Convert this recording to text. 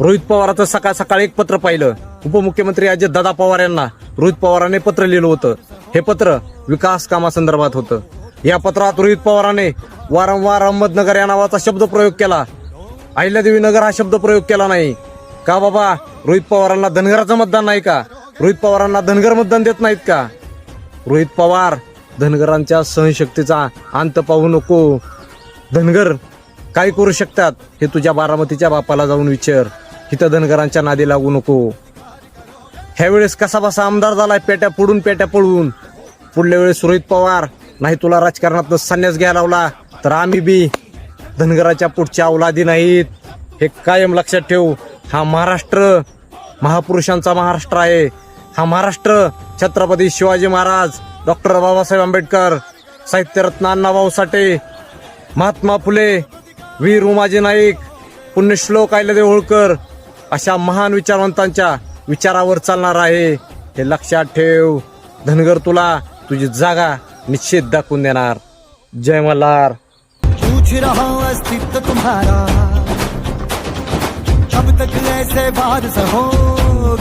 रोहित पवाराचं सकाळ सकाळ एक पत्र पाहिलं. उपमुख्यमंत्री अजित दादा पवार यांना रोहित पवारांनी पत्र लिहिलं होतं. हे पत्र विकास कामासंदर्भात होतं. या पत्रात रोहित पवाराने वारंवार अहमदनगर या नावाचा शब्द प्रयोग केला. अहिल्यादेवी नगर हा शब्द प्रयोग केला नाही. का बाबा? रोहित पवारांना धनगराचं मतदान नाही का? रोहित पवारांना धनगर मतदान देत नाहीत का? रोहित पवार धनगरांच्या सहनशक्तीचा अंत पाहू नको. धनगर काय करू शकतात हे तुझ्या बारामतीच्या बापाला जाऊन विचार. इथं धनगरांच्या नादी लागू नको. ह्यावेळेस कसा बसा आमदार झालाय पेट्या पडून पेट्या पडून पुढल्या वेळेस रोहित पवार नाही तुला राजकारणात संन्यास घ्यायला लावला तर आम्ही बी धनगराच्या पुढच्या अवलादी नाहीत. हे कायम लक्षात ठेवू. हा महाराष्ट्र महापुरुषांचा महाराष्ट्र आहे. हा महाराष्ट्र छत्रपती शिवाजी महाराज डॉक्टर बाबासाहेब आंबेडकर साहित्यरत्न अण्णाभाऊ साठे महात्मा फुले वीर उमाजी नाईक पुण्यश्लोक आयलदेव होळकर अशा महान विचारवंतांच्या विचारावर चालणार आहे. हे लक्षात ठेव. धनगर तुला तुझी जागा निश्चित दाखवून देणार. जय मल्हार. पूछ रहा अस्तित्व तुम्हारा। अब तक ऐसे वार हो